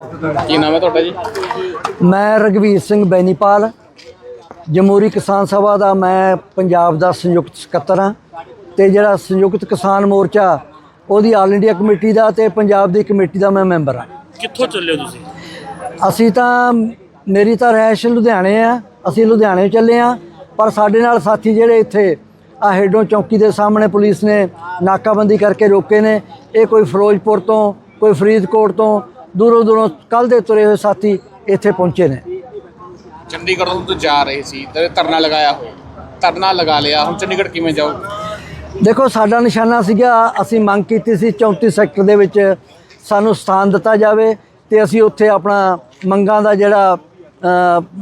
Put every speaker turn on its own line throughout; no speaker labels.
ਕੀ ਨਾਮ ਹੈ ਤੁਹਾਡਾ ਜੀ?
ਮੈਂ ਰਗਵੀਰ ਸਿੰਘ ਬੈਨੀਪਾਲ ਜਮਹੂਰੀ ਕਿਸਾਨ ਸਭਾ ਦਾ ਮੈਂ ਪੰਜਾਬ ਦਾ ਸੰਯੁਕਤ ਸਕੱਤਰ ਹਾਂ ਤੇ ਜਿਹੜਾ ਸੰਯੁਕਤ ਕਿਸਾਨ ਮੋਰਚਾ ਉਹਦੀ ਆਲ ਇੰਡੀਆ ਕਮੇਟੀ ਦਾ ਤੇ ਪੰਜਾਬ ਦੀ ਕਮੇਟੀ ਦਾ ਮੈਂ ਮੈਂਬਰ ਹਾਂ।
ਕਿੱਥੋਂ ਚੱਲੇ ਹੋ ਤੁਸੀਂ?
ਅਸੀਂ ਤਾਂ ਮੇਰੀ ਤਾਂ ਰਹਿਸ਼ ਲੁਧਿਆਣੇ ਆ ਅਸੀਂ ਲੁਧਿਆਣੇ ਚੱਲੇ ਆ ਪਰ ਸਾਡੇ ਨਾਲ ਸਾਥੀ ਜਿਹੜੇ ਇੱਥੇ ਆ ਹੈਡੋਂ ਚੌਕੀ ਦੇ ਸਾਹਮਣੇ ਪੁਲਿਸ ਨੇ ਨਾਕਾਬੰਦੀ ਕਰਕੇ ਰੋਕੇ ਨੇ। ਇਹ ਕੋਈ ਫਿਰੋਜ਼ਪੁਰ ਤੋਂ ਕੋਈ ਫਰੀਦਕੋਟ ਤੋਂ ਦੂਰੋਂ ਦੂਰੋਂ ਕੱਲ ਦੇ ਤੁਰੇ ਹੋਏ ਸਾਥੀ ਇੱਥੇ ਪਹੁੰਚੇ ਨੇ।
ਚੰਡੀਗੜ੍ਹ ਤੋਂ ਜਾ ਰਹੇ ਸੀ ਤੇ ਧਰਨਾ ਲਗਾਇਆ ਹੋਇਆ। ਧਰਨਾ ਲਗਾ ਲਿਆ ਹੁਣ ਚੰਡੀਗੜ੍ਹ ਕਿਵੇਂ ਜਾਓ
ਦੇਖੋ ਸਾਡਾ ਨਿਸ਼ਾਨਾ ਸੀਗਾ ਅਸੀਂ ਮੰਗ ਕੀਤੀ ਸੀ 34 ਸੈਕਟਰ ਦੇ ਵਿੱਚ ਸਾਨੂੰ ਸਥਾਨ ਦਿੱਤਾ ਜਾਵੇ ਤੇ ਅਸੀਂ ਉੱਥੇ ਆਪਣਾ ਮੰਗਾਂ ਦਾ ਜਿਹੜਾ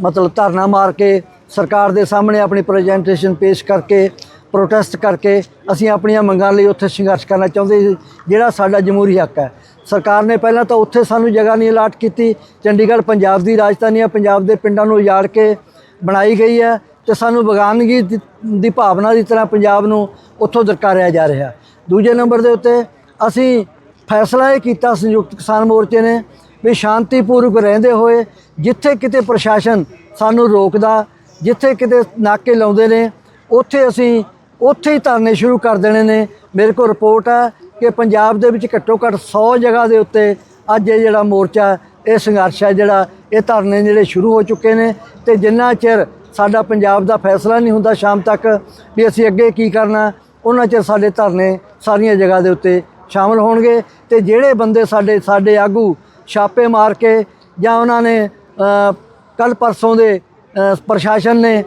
ਮਤਲਬ ਧਰਨਾ ਮਾਰ ਕੇ ਸਰਕਾਰ ਦੇ ਸਾਹਮਣੇ ਆਪਣੀ ਪ੍ਰੈਜੈਂਟੇਸ਼ਨ ਪੇਸ਼ ਕਰਕੇ ਪ੍ਰੋਟੈਸਟ ਕਰਕੇ ਅਸੀਂ ਆਪਣੀਆਂ ਮੰਗਾਂ ਲਈ ਉੱਥੇ ਸੰਘਰਸ਼ ਕਰਨਾ ਚਾਹੁੰਦੇ ਸੀ ਜਿਹੜਾ ਸਾਡਾ ਜਮਹੂਰੀ ਹੱਕ ਹੈ। ਸਰਕਾਰ ਨੇ ਪਹਿਲਾਂ ਤਾਂ ਉੱਥੇ ਸਾਨੂੰ ਜਗ੍ਹਾ ਨਹੀਂ ਅਲਾਟ ਕੀਤੀ। ਚੰਡੀਗੜ੍ਹ ਪੰਜਾਬ ਦੀ ਰਾਜਧਾਨੀ ਹੈ, ਪੰਜਾਬ ਦੇ ਪਿੰਡਾਂ ਨੂੰ ਉਜਾੜ ਕੇ ਬਣਾਈ ਗਈ ਹੈ ਤੇ ਸਾਨੂੰ ਬਗਾਨਗੀ ਦੀ- ਭਾਵਨਾ ਦੀ ਤਰ੍ਹਾਂ ਪੰਜਾਬ ਨੂੰ ਉੱਥੋਂ ਦਰਕਾਰਿਆ ਜਾ ਰਿਹਾ। ਦੂਜੇ ਨੰਬਰ ਦੇ ਉੱਤੇ ਅਸੀਂ ਫੈਸਲਾ ਇਹ ਕੀਤਾ, ਸੰਯੁਕਤ ਕਿਸਾਨ ਮੋਰਚੇ ਨੇ ਵੀ ਸ਼ਾਂਤੀਪੂਰਵਕ ਰਹਿੰਦੇ ਹੋਏ ਜਿੱਥੇ ਕਿਤੇ ਪ੍ਰਸ਼ਾਸਨ ਸਾਨੂੰ ਰੋਕਦਾ, ਜਿੱਥੇ ਕਿਤੇ ਨਾਕੇ ਲਾਉਂਦੇ ਨੇ, ਉੱਥੇ ਅਸੀਂ ਉੱਥੇ ਹੀ ਧਰਨੇ ਸ਼ੁਰੂ ਕਰ ਦੇਣੇ ਨੇ। ਮੇਰੇ ਕੋਲ ਰਿਪੋਰਟ ਹੈ ਕਿ ਪੰਜਾਬ ਦੇ ਵਿੱਚ ਘੱਟੋ ਘੱਟ 100 ਜਗ੍ਹਾ ਦੇ ਉੱਤੇ ਅੱਜ ਇਹ ਜਿਹੜਾ ਮੋਰਚਾ, ਇਹ ਸੰਘਰਸ਼ ਹੈ ਜਿਹੜਾ, ਇਹ ਧਰਨੇ ਜਿਹੜੇ ਸ਼ੁਰੂ ਹੋ ਚੁੱਕੇ ਨੇ ਤੇ ਜਿੰਨਾ ਚਿਰ ਸਾਡਾ ਪੰਜਾਬ ਦਾ ਫੈਸਲਾ ਨਹੀਂ ਹੁੰਦਾ ਸ਼ਾਮ ਤੱਕ ਵੀ ਅਸੀਂ ਅੱਗੇ ਕੀ ਕਰਨਾ, ਉਹਨਾਂ ਚਿਰ ਸਾਡੇ ਧਰਨੇ ਸਾਰੀਆਂ ਜਗ੍ਹਾ ਦੇ ਉੱਤੇ ਸ਼ਾਮਲ ਹੋਣਗੇ ਤੇ ਜਿਹੜੇ ਬੰਦੇ ਸਾਡੇ ਸਾਡੇ ਆਗੂ ਛਾਪੇ ਮਾਰ ਕੇ ਜਾਂ ਉਹਨਾਂ ਨੇ ਕੱਲ ਪਰਸੋਂ ਦੇ ਪ੍ਰਸ਼ਾਸਨ ਨੇ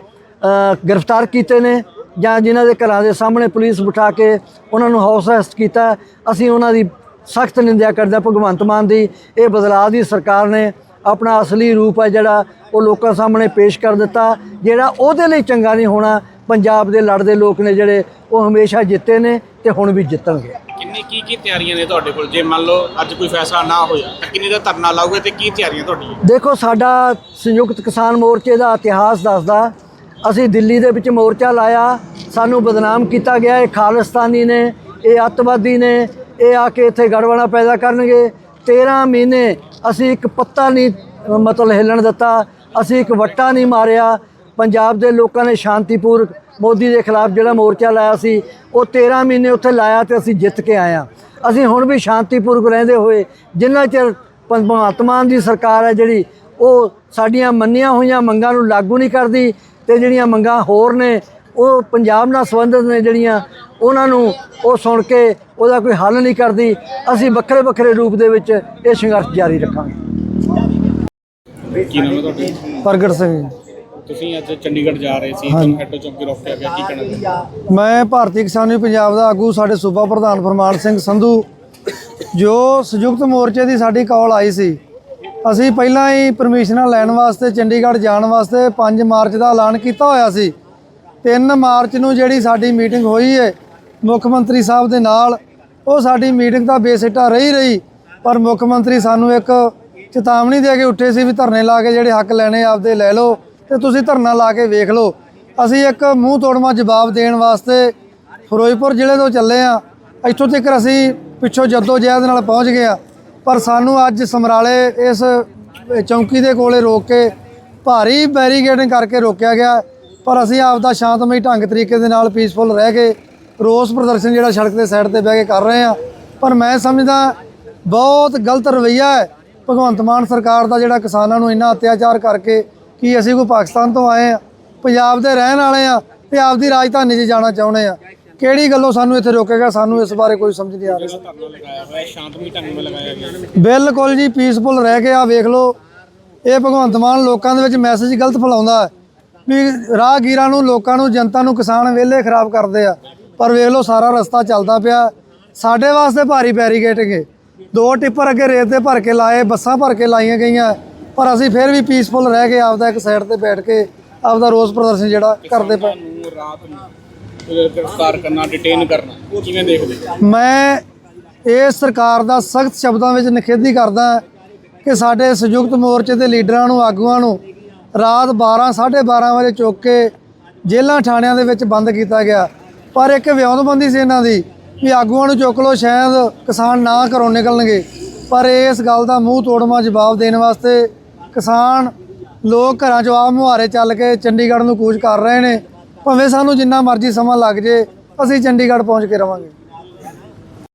ਗ੍ਰਿਫਤਾਰ ਕੀਤੇ ਨੇ ਜਾਂ ਜਿਨ੍ਹਾਂ ਦੇ ਘਰਾਂ ਦੇ ਸਾਹਮਣੇ ਪੁਲਿਸ ਬਿਠਾ ਕੇ ਉਹਨਾਂ ਨੂੰ ਹਾਊਸ ਅਰੈਸਟ ਕੀਤਾ ਅਸੀਂ ਉਹਨਾਂ ਦੀ ਸਖਤ ਨਿੰਦਿਆ ਕਰਦੇ ਹਾਂ ਭਗਵੰਤ ਮਾਨ ਦੀ। ਇਹ ਬਦਲਾਅ ਦੀ ਸਰਕਾਰ ਨੇ ਆਪਣਾ ਅਸਲੀ ਰੂਪ ਹੈ ਜਿਹੜਾ ਉਹ ਲੋਕਾਂ ਸਾਹਮਣੇ ਪੇਸ਼ ਕਰ ਦਿੱਤਾ ਜਿਹੜਾ ਉਹਦੇ ਲਈ ਚੰਗਾ ਨਹੀਂ ਹੋਣਾ। ਪੰਜਾਬ ਦੇ ਲੜਦੇ ਲੋਕ ਨੇ ਜਿਹੜੇ ਉਹ ਹਮੇਸ਼ਾ ਜਿੱਤੇ ਨੇ ਤੇ ਹੁਣ ਵੀ ਜਿੱਤਣਗੇ।
ਕਿੰਨੀ ਕੀ ਕੀ ਤਿਆਰੀਆਂ ਨੇ ਤੁਹਾਡੇ ਕੋਲ? ਜੇ ਮੰਨ ਲਓ ਅੱਜ ਕੋਈ ਫੈਸਲਾ ਨਾ ਹੋਇਆ ਤਾਂ ਕਿੰਨੀ ਦਾ ਧਰਨਾ ਲਾਓਗੇ ਤੇ ਕੀ ਤਿਆਰੀਆਂ ਤੁਹਾਡੀਆਂ?
ਦੇਖੋ ਸਾਡਾ ਸੰਯੁਕਤ ਕਿਸਾਨ ਮੋਰਚੇ ਦਾ ਇਤਿਹਾਸ ਦੱਸਦਾ ਅਸੀਂ ਦਿੱਲੀ ਦੇ ਵਿੱਚ ਮੋਰਚਾ ਲਾਇਆ ਸਾਨੂੰ ਬਦਨਾਮ ਕੀਤਾ ਗਿਆ ਇਹ ਖਾਲਿਸਤਾਨੀ ਨੇ, ਇਹ ਅੱਤਵਾਦੀ ਨੇ, ਇਹ ਆ ਕੇ ਇੱਥੇ ਗੜਬੜਾ ਪੈਦਾ ਕਰਨਗੇ। 13 ਮਹੀਨੇ ਅਸੀਂ ਇੱਕ ਪੱਤਾ ਨਹੀਂ, ਮਤਲਬ ਹਿੱਲਣ ਦਿੱਤਾ। ਅਸੀਂ ਇੱਕ ਵੱਟਾ ਨਹੀਂ ਮਾਰਿਆ। ਪੰਜਾਬ ਦੇ ਲੋਕਾਂ ਨੇ ਸ਼ਾਂਤੀਪੂਰਕ ਮੋਦੀ ਦੇ ਖਿਲਾਫ ਜਿਹੜਾ ਮੋਰਚਾ ਲਾਇਆ ਸੀ, ਉਹ 13 ਮਹੀਨੇ ਉੱਥੇ ਲਾਇਆ ਤੇ ਅਸੀਂ ਜਿੱਤ ਕੇ ਆਏ ਹਾਂ। ਅਸੀਂ ਹੁਣ ਵੀ ਸ਼ਾਂਤੀਪੂਰਵਕ ਰਹਿੰਦੇ ਹੋਏ, ਜਿੰਨਾ ਚਿਰ ਭਗਵੰਤ ਮਾਨ ਦੀ ਸਰਕਾਰ ਹੈ ਜਿਹੜੀ, ਉਹ ਸਾਡੀਆਂ ਮੰਨੀਆਂ ਹੋਈਆਂ ਮੰਗਾਂ ਨੂੰ ਲਾਗੂ ਨਹੀਂ ਕਰਦੀ ਤੇ ਜਿਹੜੀਆਂ ਮੰਗਾਂ ਹੋਰ ਨੇ ਉਹ ਪੰਜਾਬ ਨਾਲ ਸੰਬੰਧਿਤ ਨੇ ਜਿਹੜੀਆਂ ਉਹਨਾਂ ਨੂੰ ਉਹ ਸੁਣ ਕੇ ਉਹਦਾ ਕੋਈ ਹੱਲ ਨਹੀਂ ਕਰਦੀ ਅਸੀਂ ਵੱਖਰੇ ਵੱਖਰੇ ਰੂਪ ਦੇ ਵਿੱਚ ਇਹ ਸੰਘਰਸ਼ ਜਾਰੀ ਰੱਖਾਂਗੇ।
ਕੀ ਨਾਮ ਹੈ ਤੁਹਾਡਾ?
ਪ੍ਰਗਟ ਸਿੰਘ।
ਤੁਸੀਂ ਅੱਜ ਚੰਡੀਗੜ੍ਹ ਜਾ ਰਹੇ ਸੀ ਤੁਹਾਨੂੰ ਹੈਡੋ ਚੌਂਕੀ ਰੋਕਿਆ ਗਿਆ ਕੀ ਕਹਿਣਾ
ਮੈਂ ਭਾਰਤੀ ਕਿਸਾਨ ਯੂਨੀਅਨ ਪੰਜਾਬ ਦਾ ਆਗੂ ਸਾਡੇ ਸੂਬਾ ਪ੍ਰਧਾਨ ਫਰਮਾਨ ਸਿੰਘ ਸੰਧੂ। ਜੋ ਸੰਯੁਕਤ ਮੋਰਚੇ ਦੀ ਸਾਡੀ ਕਾਲ ਆਈ ਸੀ ਅਸੀਂ ਪਹਿਲਾਂ ਹੀ ਪਰਮਿਸ਼ਨਾਂ ਲੈਣ ਵਾਸਤੇ ਚੰਡੀਗੜ੍ਹ ਜਾਣ ਵਾਸਤੇ 5 ਮਾਰਚ ਦਾ ਐਲਾਨ ਕੀਤਾ ਹੋਇਆ ਸੀ। 3 ਮਾਰਚ ਨੂੰ ਜਿਹੜੀ ਸਾਡੀ ਮੀਟਿੰਗ ਹੋਈ ਹੈ ਮੁੱਖ ਮੰਤਰੀ ਸਾਹਿਬ ਦੇ ਨਾਲ, ਉਹ ਸਾਡੀ ਮੀਟਿੰਗ ਤਾਂ ਬੇਸਿੱਟਾ ਰਹੀ ਰਹੀ, ਪਰ ਮੁੱਖ ਮੰਤਰੀ ਸਾਨੂੰ ਇੱਕ ਚੇਤਾਵਨੀ ਦੇ ਕੇ ਉੱਠੇ ਸੀ ਵੀ ਧਰਨੇ ਲਾ ਕੇ ਜਿਹੜੇ ਹੱਕ ਲੈਣੇ ਆਪਦੇ ਲੈ ਲਓ ਤੇ ਤੁਸੀਂ ਧਰਨਾ ਲਾ ਕੇ ਵੇਖ ਲਓ। ਅਸੀਂ ਇੱਕ ਮੂੰਹ ਤੋੜਮਾ ਜਵਾਬ ਦੇਣ ਵਾਸਤੇ ਫਿਰੋਜ਼ਪੁਰ ਜ਼ਿਲ੍ਹੇ ਤੋਂ ਚੱਲੇ ਆ। ਇੱਥੋਂ ਤੱਕ ਅਸੀਂ ਪਿੱਛੋਂ ਜੱਦੋ ਜਹਿਦ ਨਾਲ ਪਹੁੰਚ ਗਏ ਆ, ਪਰ ਸਾਨੂੰ ਅੱਜ ਸਮਰਾਲੇ ਇਸ ਚੌਂਕੀ ਦੇ ਕੋਲੇ ਰੋਕ ਕੇ ਭਾਰੀ ਬੈਰੀਗੇਡਿੰਗ ਕਰਕੇ ਰੋਕਿਆ ਗਿਆ। ਪਰ ਅਸੀਂ ਆਪ ਦਾ ਸ਼ਾਂਤਮਈ ਢੰਗ ਤਰੀਕੇ ਦੇ ਨਾਲ ਪੀਸਫੁਲ ਰਹਿ ਕੇ ਰੋਸ ਪ੍ਰਦਰਸ਼ਨ ਜਿਹੜਾ ਸੜਕ ਦੇ ਸਾਈਡ ਤੇ ਬਹਿ ਕੇ ਕਰ ਰਹੇ ਆ ਪਰ ਮੈਂ ਸਮਝਦਾ ਬਹੁਤ ਗਲਤ ਰਵੱਈਆ ਹੈ ਭਗਵੰਤ ਮਾਨ ਸਰਕਾਰ ਦਾ ਜਿਹੜਾ ਕਿਸਾਨਾਂ ਨੂੰ ਇੰਨਾ ਅਤਿਆਚਾਰ ਕਰਕੇ ਕਿ ਅਸੀਂ ਕੋਈ ਪਾਕਿਸਤਾਨ ਤੋਂ ਆਏ ਆ ਪੰਜਾਬ ਦੇ ਰਹਿਣ ਵਾਲੇ ਆ ਤੇ ਆਪਦੀ ਰਾਜਧਾਨੀ 'ਚ ਜਾਣਾ ਚਾਹੁੰਦੇ ਆ ਕਿਹੜੀ ਗੱਲੋਂ ਸਾਨੂੰ ਇੱਥੇ ਰੋਕੇਗਾ, ਸਾਨੂੰ ਇਸ ਬਾਰੇ ਕੋਈ ਸਮਝ ਨਹੀਂ ਆ ਰਹੀ। ਬਿਲਕੁਲ ਜੀ ਪੀਸਫੁਲ ਰਹਿ ਕੇ ਆ ਵੇਖ ਲਓ। ਇਹ ਭਗਵੰਤ ਮਾਨ ਲੋਕਾਂ ਦੇ ਵਿੱਚ ਮੈਸੇਜ ਗਲਤ ਫੈਲਾਉਂਦਾ ਹੈ। ਵੀ ਰਾਹਗੀਰਾਂ ਨੂੰ ਲੋਕਾਂ ਨੂੰ ਜਨਤਾ ਨੂੰ ਕਿਸਾਨ ਵਿਹਲੇ ਖਰਾਬ ਕਰਦੇ ਆ। ਪਰ ਵੇਖ ਲਓ ਸਾਰਾ ਰਸਤਾ ਚੱਲਦਾ ਪਿਆ। ਸਾਡੇ ਵਾਸਤੇ ਭਾਰੀ ਬੈਰੀਗੇਟਿੰਗ ਹੈ ਦੋ ਟਿੱਪਰ ਅੱਗੇ ਰੇਤ ਦੇ ਭਰ ਕੇ ਲਾਏ ਬੱਸਾਂ ਭਰ ਕੇ ਲਾਈਆਂ ਗਈਆਂ। ਪਰ ਅਸੀਂ ਫਿਰ ਵੀ ਪੀਸਫੁਲ ਰਹਿ ਕੇ ਆਪਦਾ ਇੱਕ ਸਾਈਡ ਤੇ ਬੈਠ ਕੇ ਆਪਦਾ ਰੋਸ ਪ੍ਰਦਰਸ਼ਨ ਜਿਹੜਾ ਕਰਦੇ ਪਏ।
ਨੂੰ ਰਾਤ ਨੂੰ ਅਹ, ਗ੍ਰਿਫਤਾਰ ਕਰਨਾ ਡਿਟੇਨ ਕਰਨਾ ਕਿਵੇਂ ਦੇਖਦੇ ਹੋ?
ਮੈਂ ਇਸ ਸਰਕਾਰ ਦਾ ਸਖਤ ਸ਼ਬਦਾਂ ਵਿੱਚ ਨਿਖੇਧੀ ਕਰਦਾ ਕਿ ਸਾਡੇ ਸੰਯੁਕਤ ਮੋਰਚੇ ਦੇ ਲੀਡਰਾਂ ਨੂੰ ਆਗੂਆਂ ਨੂੰ ਰਾਤ 12 12:30 ਵਜੇ ਚੁੱਕ ਕੇ ਜੇਲ੍ਹਾਂ ਥਾਣਿਆਂ ਦੇ ਵਿੱਚ ਬੰਦ ਕੀਤਾ ਗਿਆ। ਪਰ ਇੱਕ ਵਿਉਂਤਬੰਦੀ ਸੀ ਇਹਨਾਂ ਦੀ ਵੀ ਆਗੂਆਂ ਨੂੰ ਚੁੱਕ ਲਓ, ਸ਼ਾਇਦ ਕਿਸਾਨ ਨਾ ਘਰੋਂ ਨਿਕਲਣਗੇ। ਪਰ ਇਸ ਗੱਲ ਦਾ ਮੂੰਹ ਤੋੜਮਾ ਜਵਾਬ ਦੇਣ ਵਾਸਤੇ ਕਿਸਾਨ ਲੋਕ ਘਰਾਂ ਚੋਂ ਆਪ ਮੁਹਾਰੇ ਚੱਲ ਕੇ ਚੰਡੀਗੜ੍ਹ ਨੂੰ ਕੂਚ ਕਰ ਰਹੇ ਨੇ। ਭਾਵੇਂ ਸਾਨੂੰ ਜਿੰਨਾ ਮਰਜ਼ੀ ਸਮਾਂ ਲੱਗ ਜੇ, ਅਸੀਂ ਚੰਡੀਗੜ੍ਹ ਪਹੁੰਚ ਕੇ ਰਵਾਂਗੇ।